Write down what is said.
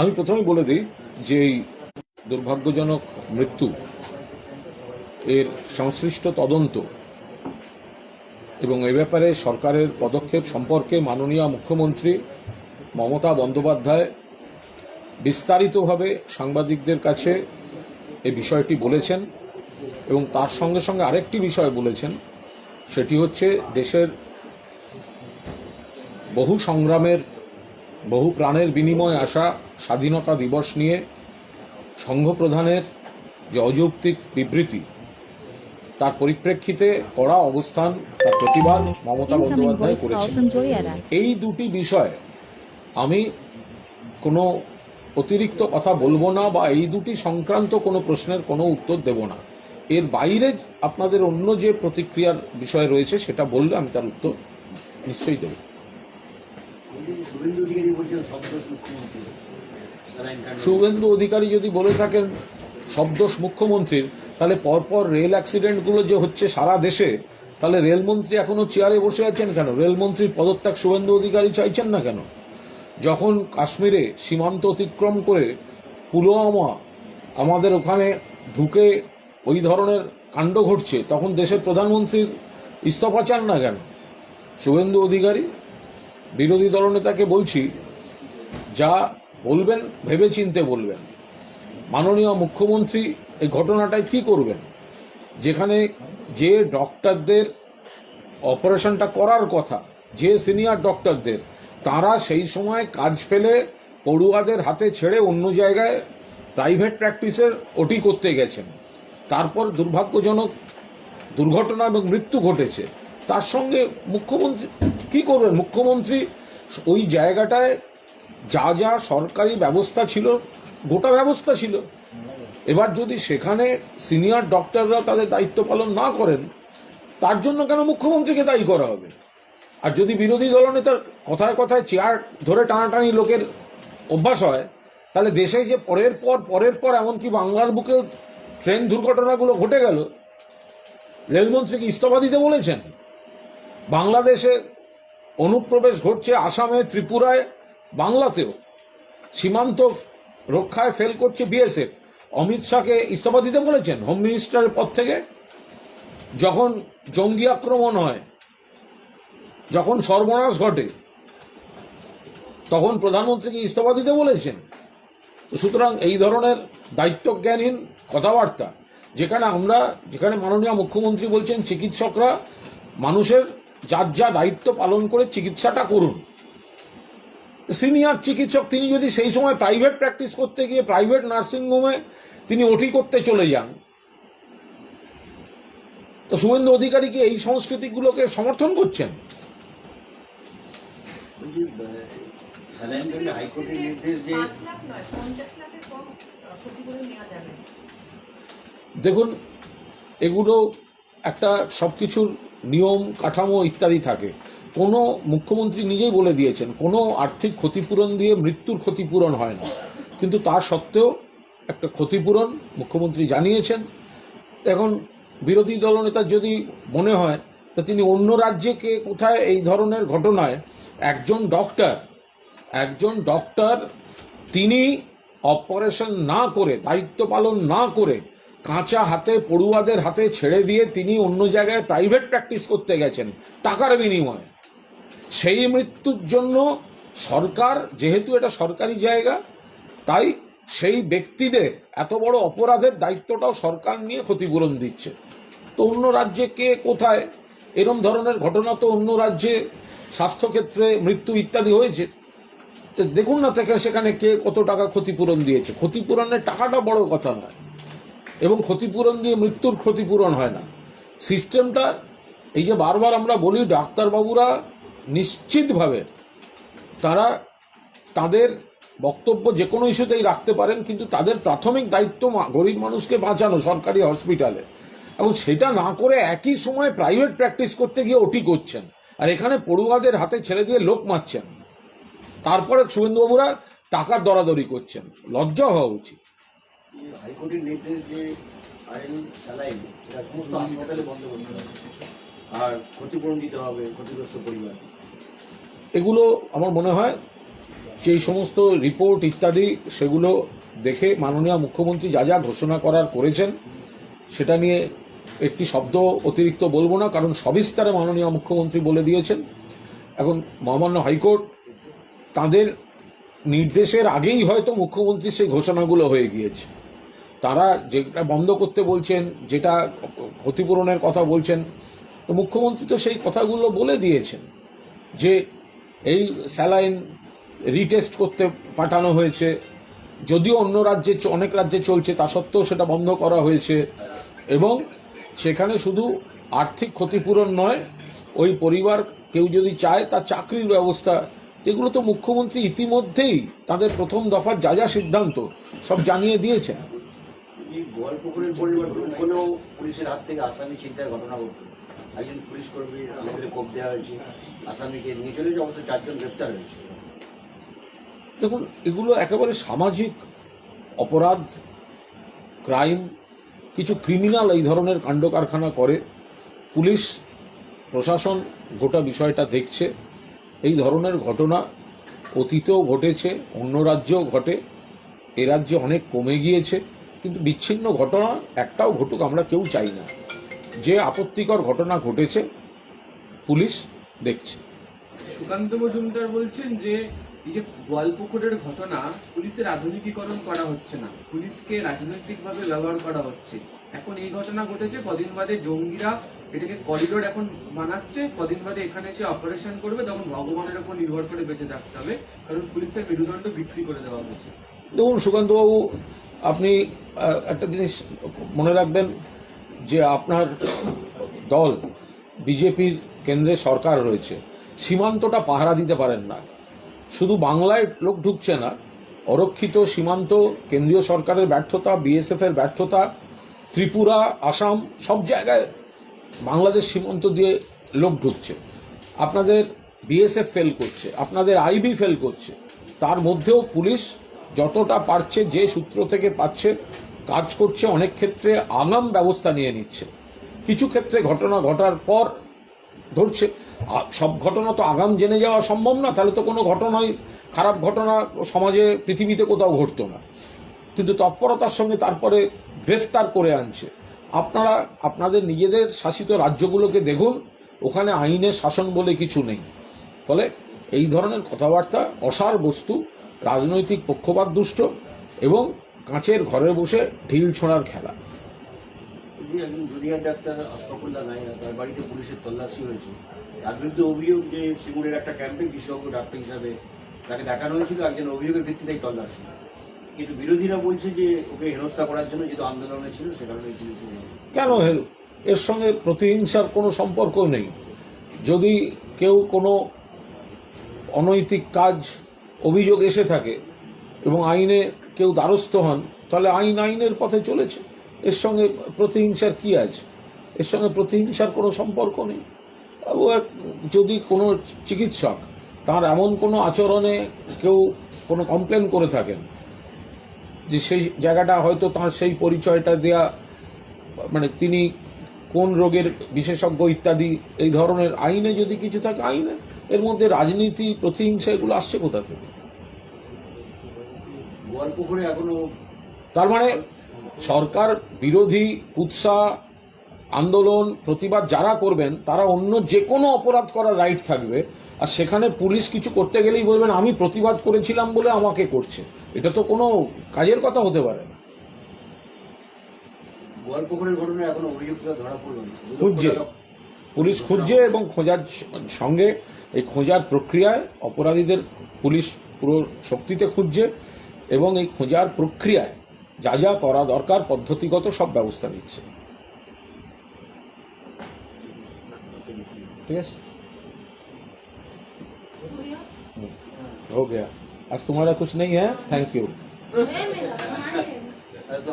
আমি প্রথমে বলে দিই যে এই দুর্ভাগ্যজনক মৃত্যু, এর সংশ্লিষ্ট তদন্ত এবং এ ব্যাপারে সরকারের পদক্ষেপ সম্পর্কে মাননীয় মুখ্যমন্ত্রী মমতা বন্দ্যোপাধ্যায় বিস্তারিতভাবে সাংবাদিকদের কাছে এই বিষয়টি বলেছেন এবং তার সঙ্গে সঙ্গে আরেকটি বিষয় বলেছেন, সেটি হচ্ছে দেশের বহু সংগ্রামের বহু প্রাণের বিনিময়ে আসা স্বাধীনতা দিবস নিয়ে সংঘপ্রধানের যে অযৌক্তিক বিবৃতি তার পরিপ্রেক্ষিতে কড়া অবস্থান তার প্রতিবাদ মমতা বন্দ্যোপাধ্যায় করেছেন। এই দুটি বিষয় আমি কোনো অতিরিক্ত কথা বলব না বা এই দুটি সংক্রান্ত কোনো প্রশ্নের কোনো উত্তর দেব না। এর বাইরে আপনাদের অন্য যে প্রতিক্রিয়ার বিষয় রয়েছে সেটা বললে আমি তার উত্তর নিশ্চয়ই দেব। শুভেন্দু অধিকারী অধিকারী যদি বলে থাকেন শব্দোষ মুখ্যমন্ত্রীর, তাহলে পরপর রেল অ্যাক্সিডেন্টগুলো যে হচ্ছে সারা দেশে, তাহলে রেলমন্ত্রী এখনও চেয়ারে বসে আছেন কেন? রেলমন্ত্রীর পদত্যাগ শুভেন্দু অধিকারী চাইছেন না কেন? যখন কাশ্মীরে সীমান্ত অতিক্রম করে পুলওয়ামা আমাদের ওখানে ঢুকে ওই ধরনের কাণ্ড ঘটছে, তখন দেশের প্রধানমন্ত্রীর ইস্তফা চান না কেন? শুভেন্দু অধিকারী? বিরোধী দলনেতাকে বলছি, যা বলবেন ভেবে চিনতে বলবেন। মাননীয় মুখ্যমন্ত্রী এই ঘটনাটায় কি করবেন? যেখানে যে ডক্টরদের অপারেশনটা করার কথা, যে সিনিয়র ডক্টরদের, তারা সেই সময় কাজ ফেলে পড়ুয়াদের হাতে ছেড়ে অন্য জায়গায় প্রাইভেট প্র্যাকটিসের ওটি করতে গেছেন। তারপর দুর্ভাগ্যজনক দুর্ঘটনা এবং মৃত্যু ঘটেছে। তার সঙ্গে মুখ্যমন্ত্রী, কি করবেন? মুখ্যমন্ত্রী ওই জায়গাটায় যা যা সরকারি ব্যবস্থা ছিল, গোটা ব্যবস্থা ছিল। এবার যদি সেখানে সিনিয়র ডক্টররা তাদের দায়িত্ব পালন না করেন, তার জন্য কেন মুখ্যমন্ত্রীকে দায়ী করা হবে? আর যদি বিরোধী দলনেতার কথায় কথায় চেয়ার ধরে টানাটানি লোকের অভ্যাস হয়, তাহলে দেশে যে পরের পর পরের পর এমনকি বাংলার বুকেও ট্রেন দুর্ঘটনাগুলো ঘটে গেল। রেলমন্ত্রীকে ইস্তফা দিতে বলেছেন? বাংলাদেশের অনুপ্রবেশ ঘটছে আসামে, ত্রিপুরায়, বাংলাতেও। সীমান্ত রক্ষায় ফেল করছে বিএসএফ অমিত শাহকে ইস্তফা দিতে বলেছেন হোম মিনিস্টারের পদ থেকে। যখন জঙ্গি আক্রমণ হয়, যখন সর্বনাশ ঘটে, তখন প্রধানমন্ত্রীকে ইস্তফা দিতে বলেছেন। সুতরাং এই ধরনের দায়িত্বজ্ঞানহীন কথাবার্তা, যেখানে আমরা, যেখানে মাননীয় মুখ্যমন্ত্রী বলছেন চিকিৎসকরা মানুষের যার যা দায়িত্ব পালন করে চিকিৎসাটা করুন সিনিয়র চিকিৎসক তিনি যদি সেই সময় প্রাইভেট প্র্যাকটিস করতে গিয়ে প্রাইভেট নার্সিংহোমে তিনি ওটি করতে চলে যান তো শুভেন্দু অধিকারী কি এই সংস্কৃতিগুলোকে সমর্থন করছেন। দেখুন এগুলো একটা সব কিছুর নিয়ম, কাঠামো ইত্যাদি থাকে। কোনো মুখ্যমন্ত্রী নিজেই বলে দিয়েছেন, কোনো আর্থিক ক্ষতিপূরণ দিয়ে মৃত্যুর ক্ষতিপূরণ হয় না। কিন্তু তা সত্ত্বেও একটা ক্ষতিপূরণ মুখ্যমন্ত্রী জানিয়েছেন। এখন বিরোধী দলনেতার যদি মনে হয়, তা তিনি অন্য রাজ্যে কে কোথায় এই ধরনের ঘটনায়, একজন ডক্টর একজন ডক্টর তিনি অপারেশন না করে, দায়িত্ব পালন না করে কাঁচা হাতে, পড়ুয়াদের হাতে ছেড়ে দিয়ে তিনি অন্য জায়গায় প্রাইভেট প্র্যাকটিস করতে গেছেন, টাকার বিনিময়ে। সেই মৃত্যুর জন্য সরকার, যেহেতু এটা সরকারি জায়গা, তাই সেই ব্যক্তিদের এত বড় অপরাধের দায়িত্বটাও সরকার নিয়ে ক্ষতিপূরণ দিচ্ছে। তো অন্য রাজ্যে কে কোথায়? এরম ধরনের ঘটনা তো অন্য রাজ্যে, স্বাস্থ্যক্ষেত্রে মৃত্যু ইত্যাদি হয়েছে। তো দেখুন না, সেখানে কে কত টাকা ক্ষতিপূরণ দিয়েছে। ক্ষতিপূরণের টাকাটা বড় কথা নয়। এবং ক্ষতিপূরণ দিয়ে মৃত্যুর ক্ষতিপূরণ হয় না। সিস্টেমটা, এই যে বারবার আমরা বলি ডাক্তারবাবুরা নিশ্চিতভাবে তারা তাদের বক্তব্য যে কোনো ইস্যুতেই রাখতে পারেন, কিন্তু তাদের প্রাথমিক দায়িত্ব গরিব মানুষকে বাঁচানো সরকারি হসপিটালে। এবং সেটা না করে একই সময় প্রাইভেট প্র্যাকটিস করতে গিয়ে ওটি করছেন। আর এখানে পড়ুয়াদের হাতে ছেড়ে দিয়ে লোক মারছেন। তারপরে শুভেন্দুবাবুরা টাকার দরাদরি করছেন। লজ্জা হওয়া উচিত। হাইকোর্টের নির্দেশ যে আইন স্যালাইন এটা সমস্ত হাসপাতালে বন্ধ করতে হবে। আর ক্ষতিপূরণ দিতে হবে ক্ষতিগ্রস্ত পরিবার। এগুলো আমার মনে হয় সেই সমস্ত রিপোর্ট ইত্যাদি, সেগুলো দেখে মাননীয় মুখ্যমন্ত্রী যা যা ঘোষণা করার করেছেন, সেটা নিয়ে একটি শব্দ অতিরিক্ত বলব না, কারণ সবিস্তারে মাননীয় মুখ্যমন্ত্রী বলে দিয়েছেন। এখন মহামান্য হাইকোর্ট তাদের নির্দেশের আগেই হয়তো মুখ্যমন্ত্রী সেই ঘোষণাগুলো হয়ে গিয়েছে। তারা যেটা বন্ধ করতে বলছেন, যেটা ক্ষতিপূরণের কথা বলছেন, তো মুখ্যমন্ত্রী তো সেই কথাগুলো বলে দিয়েছেন যে এই স্যালাইন রিটেস্ট করতে পাঠানো হয়েছে। যদিও অন্য রাজ্যে অনেক রাজ্যে চলছে, তা সত্ত্বেও সেটা বন্ধ করা হয়েছে। এবং সেখানে শুধু আর্থিক ক্ষতিপূরণ নয়, ওই পরিবার কেউ যদি চায় তার চাকরির ব্যবস্থা। এগুলো তো মুখ্যমন্ত্রী ইতিমধ্যেই তাদের প্রথম দফার যা যা সিদ্ধান্ত সব জানিয়ে দিয়েছেন। গোয়ালপুকুরের পরিবর্তন কোনেও পুলিশের হাত থেকে আসামি চিন্তার ঘটনা ঘটল। একজন পুলিশ কর্মী আমাদের কোপ দেওয়া হয়েছে। আসামিকে নিয়ে চলে যে অবশ্য চারজন গ্রেপ্তার হয়েছে। দেখুন, এগুলো একেবারে সামাজিক অপরাধ, ক্রাইম, কিছু ক্রিমিনাল এই ধরনের কাণ্ড কারখানা করে। পুলিশ, প্রশাসন গোটা বিষয়টা দেখছে। এই ধরনের ঘটনা অতীতেও ঘটেছে, অন্য রাজ্যেও ঘটে। এ রাজ্যে অনেক কমে গিয়েছে। কিন্তু বিচ্ছিন্ন ঘটনা একটাও ঘটুক, আমরা কেউ চাই না। যে আপত্তিকর ঘটনা ঘটেছে, পুলিশ দেখছে। সুকান্ত মজুমদার বলছেন যে, এই যে গোয়ালপুকুরের ঘটনা, পুলিশের আধুনিকীকরণ করা হচ্ছে না। পুলিশকে রাজনৈতিকভাবে ব্যবহার করা হচ্ছে। এখন এই ঘটনা ঘটেছে, কদিন বাদে জঙ্গিরা এটাকে করিডোর এখন বানাচ্ছে। কদিন বাদে এখানে এসে অপারেশন করবে, তখন ভগবানের উপর নির্ভর করে বেঁচে থাকতে হবে। কারণ পুলিশের মেরুদণ্ড বিক্রি করে দেওয়া হয়েছে। দেখুন, সুকান্তবাবু, আপনি একটা জিনিস মনে রাখবেন যে আপনার দল বিজেপির কেন্দ্রে সরকার রয়েছে। সীমান্তটা পাহারা দিতে পারেন না। শুধু বাংলায় লোক ঢুকছে না, অরক্ষিত সীমান্ত, কেন্দ্রীয় সরকারের ব্যর্থতা, বিএসএফ এর ব্যর্থতা, ত্রিপুরা, আসাম, সব জায়গায় বাংলাদেশ সীমান্ত দিয়ে লোক ঢুকছে। আপনাদের বিএসএফ ফেল করছে, আপনাদের আইবি ফেল করছে। তার মধ্যেও পুলিশ যতটা পারছে, যে সূত্র থেকে পাচ্ছে, কাজ করছে, অনেক ক্ষেত্রে আগাম ব্যবস্থা নিয়ে নিচ্ছে। কিছু ক্ষেত্রে ঘটনা ঘটার পর ধরছে। সব ঘটনা তো আগাম জেনে যাওয়া সম্ভব না, তাহলে তো কোনো ঘটনাই, খারাপ ঘটনা সমাজে, পৃথিবীতে কোথাও ঘটতো না। কিন্তু তৎপরতার সঙ্গে তারপরে গ্রেফতার করে আনছে। আপনারা, আপনাদের নিজেদের শাসিত রাজ্যগুলোকে দেখুন, ওখানে আইনের শাসন বলে কিছু নেই। ফলে এই ধরনের কথাবার্তা, অসার বস্তু রাজনৈতিক পক্ষপাত দুষ্ট এবং কাঁচের ঘরে বসে ঢিল ছোঁড়ার খেলা। একজন জুনিয়র ডাক্তার আশফাকুল্লাহ নাইয়া তার বাড়িতে পুলিশের তল্লাশি হয়েছে। তার বিরুদ্ধে অভিযোগ যে সিঙ্গুরের একটা ক্যাম্পে বিশেষজ্ঞ ডাক্তার হিসাবে তাকে দেখানো হয়েছিল একজন অভিযোগের ভিত্তিতেই তল্লাশি। কিন্তু বিরোধীরা বলছে যে ওকে হেনস্থা করার জন্য যেহেতু আন্দোলনে ছিল সে কারণে পুলিশে কেন এর সঙ্গে প্রতিহিংসার কোনো সম্পর্ক নেই। যদি কেউ কোনো অনৈতিক কাজ অভিযোগ এসে থাকে এবং আইনে কেউ দ্বারস্থ হন, তাহলে আইন আইনের পথে চলেছে। এর সঙ্গে প্রতিহিংসার কি আছে? এর সঙ্গে প্রতিহিংসার কোনো সম্পর্ক নেই। যদি কোনো চিকিৎসক তার এমন কোনো আচরণে কেউ কোনো কমপ্লেন করে থাকেন, যে সেই জায়গাটা হয়তো তার সেই পরিচয়টা দেয়া মানে তিনি কোন রোগের বিশেষজ্ঞ ইত্যাদি, এই ধরনের আইনে যদি কিছু থাকে, আইনে এর মধ্যে রাজনীতি, প্রতিহিংসা এগুলো আসছে কোথা থেকে? গোয়ালপুকুরে এখনও তার মানে সরকার বিরোধী কুৎসা আন্দোলন প্রতিবাদ যারা করবেন তারা অন্য যে কোনো অপরাধ করার রাইট থাকবে। আর সেখানে পুলিশ কিছু করতে গেলেই বলবেন আমি প্রতিবাদ করেছিলাম বলে আমাকে করছে। এটা তো কোনো কাজের কথা হতে পারে না। গোয়ালপুকুরের ঘটনায় এখনও অভিযুক্তরা ধরা পড়ল না। খুঁজছে। পুলিশ খুঁজছে এবং খোঁজার সঙ্গে এই খোঁজার প্রক্রিয়ায় অপরাধীদের পুলিশ পুরো শক্তিতে খুঁজছে। এবং এই খোঁজার প্রক্রিয়ায় যা যা করা দরকার পদ্ধতিগত সব ব্যবস্থা নিচ্ছে ঠিক আছে हो गया आज तुम्हारा कुछ नहीं है थैंक यू नहीं मिला बनाने তো